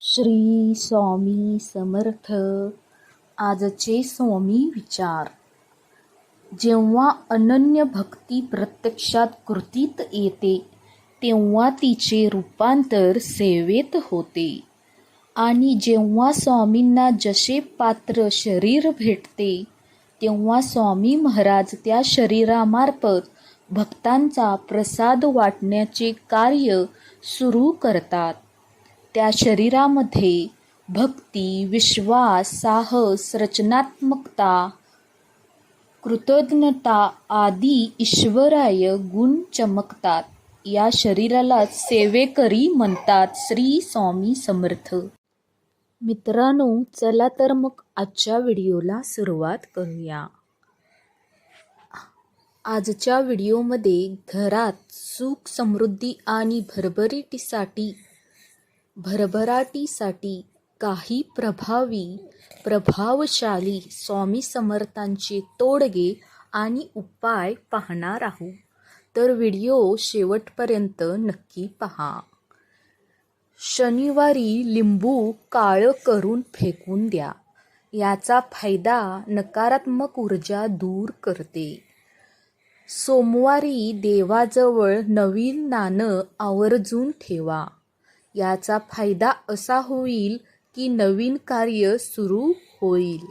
श्री स्वामी समर्थ. आजचे स्वामी विचार. जेव्हा अनन्य भक्ती प्रत्यक्षात कृतीत येते तेव्हा तिचे रूपांतर सेवेत होते. आणि जेव्हा स्वामींना जसे पात्र शरीर भेटते तेव्हा स्वामी महाराज त्या शरीरामार्फत भक्तांचा प्रसाद वाटण्याचे कार्य सुरू करतात. त्या शरीरामध्ये भक्ती विश्वास साहस रचनात्मकता कृतज्ञता आदी ईश्वराय गुण चमकतात. या शरीरालाच सेवेकरी म्हणतात श्री स्वामी समर्थ. मित्रांनो चला तर मग आजच्या व्हिडिओला सुरुवात करूया. आजच्या व्हिडिओमध्ये घरात सुख समृद्धी आणि भरभरीटीसाठी भरभराटीसाठी काही प्रभावी प्रभावशाली स्वामी समर्थांचे तोडगे आणि उपाय पाहणार आहोत. तर व्हिडिओ शेवटपर्यंत नक्की पहा. शनिवारी लिंबू काळं करून फेकून द्या. याचा फायदा नकारात्मक ऊर्जा दूर करते. सोमवारी देवाजवळ नवीन नाणं आवर्जून ठेवा. याचा फायदा असा होईल की नवीन कार्य सुरू होईल.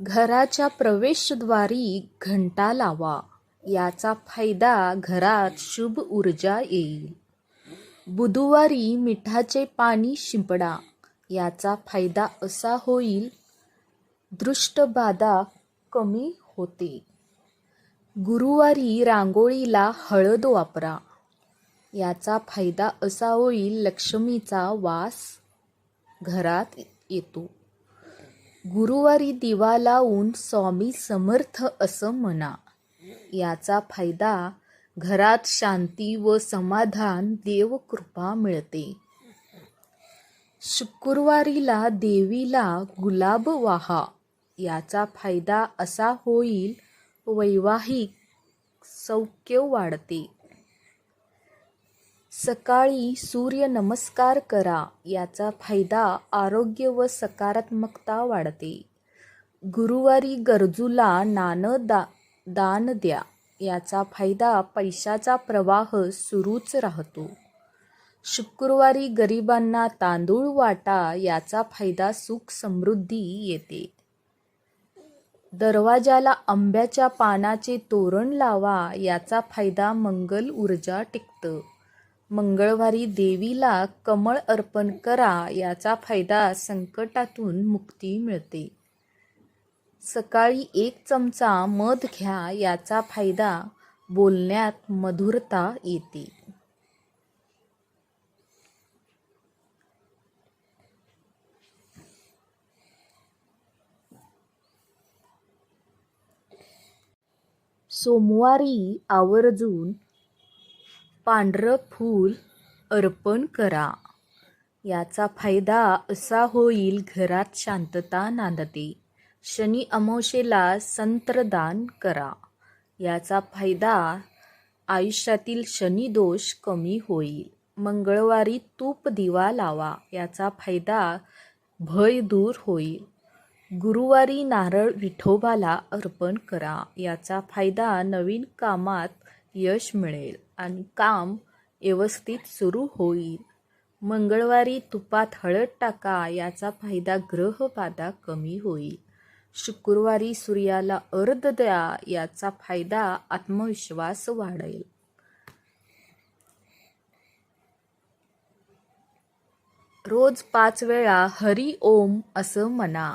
घराच्या प्रवेशद्वारी घंटा लावा. याचा फायदा घरात शुभ ऊर्जा येईल. बुधवारी मिठाचे पाणी शिंपडा. याचा फायदा असा होईल दृष्टबाधा कमी होते. गुरुवारी रांगोळीला हळद वापरा. याचा फायदा असा होईल लक्ष्मीचा वास घरात येतो. गुरुवारी दिवा लावून स्वामी समर्थ असं म्हणा. याचा फायदा घरात शांती व समाधान देवकृपा मिळते. शुक्रवारीला देवीला गुलाब वाहा. याचा फायदा असा होईल वैवाहिक सौख्य वाढते. सकाळी सूर्य नमस्कार करा याचा फायदा आरोग्य व सकारात्मकता वाढते. गुरुवारी गरजूला नाणं दा दान द्या याचा फायदा पैशाचा प्रवाह सुरूच राहतो. शुक्रवारी गरिबांना तांदूळ वाटा याचा फायदा सुख समृद्धी येते. दरवाजाला आंब्याच्या पानाचे तोरण लावा याचा फायदा मंगल ऊर्जा टिकतं. मंगळवारी देवीला कमळ अर्पण करा याचा फायदा संकटातून मुक्ती मिळते. सकाळी एक चमचा मध घ्या याचा फायदा बोलण्यात मधुरता येते. सोमवारी आवर्जून पांढरं फूल अर्पण करा. याचा फायदा असा होईल घरात शांतता नांदते. शनी अमावशेला संत्रदान करा. याचा फायदा आयुष्यातील शनी दोष कमी होईल. मंगळवारी तूप दिवा लावा. याचा फायदा भय दूर होईल. गुरुवारी नारळ विठोबाला अर्पण करा. याचा फायदा नवीन कामात यश मिळेल आणि काम व्यवस्थित सुरू होईल. मंगळवारी तुपात हळद टाका याचा फायदा ग्रहबाधा कमी होईल. शुक्रवारी सूर्याला अर्ध द्या याचा फायदा आत्मविश्वास वाढेल. रोज पाच वेळा हरी ओम असं म्हणा.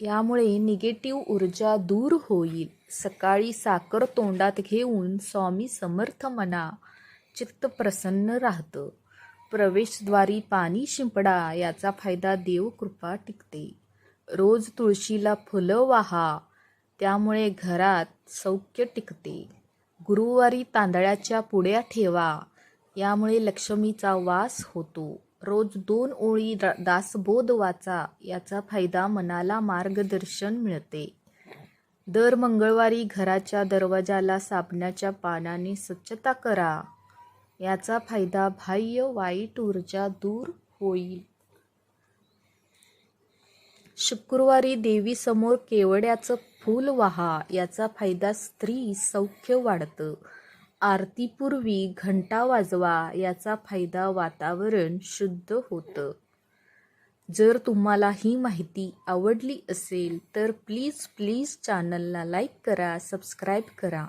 यामुळे निगेटिव्ह ऊर्जा दूर होईल. सकाळी साखर तोंडात घेऊन स्वामी समर्थ म्हणा चित्त प्रसन्न राहतं. प्रवेशद्वारी पाणी शिंपडा याचा फायदा देवकृपा टिकते. रोज तुळशीला फुलं वाहा त्यामुळे घरात सौख्य टिकते. गुरुवारी तांदळाच्या पुड्या ठेवा यामुळे लक्ष्मीचा वास होतो. रोज दोन ओळी दासबोध वाचा याचा फायदा मनाला मार्गदर्शन मिळते. दर मंगळवारी घराच्या दरवाजाला साबणाच्या पानाने स्वच्छता करा. याचा फायदा बाह्य वाईट ऊर्जा दूर होईल. शुक्रवारी देवीसमोर केवड्याचं फूल वाहा याचा फायदा स्त्री सौख्य वाढतं. आरतीपूर्वी घंटा वाजवा याचा फायदा वातावरण शुद्ध होतं. जर तुम्हाला ही माहिती आवडली असेल तर प्लीज प्लीज चॅनलला लाईक करा सबस्क्राईब करा.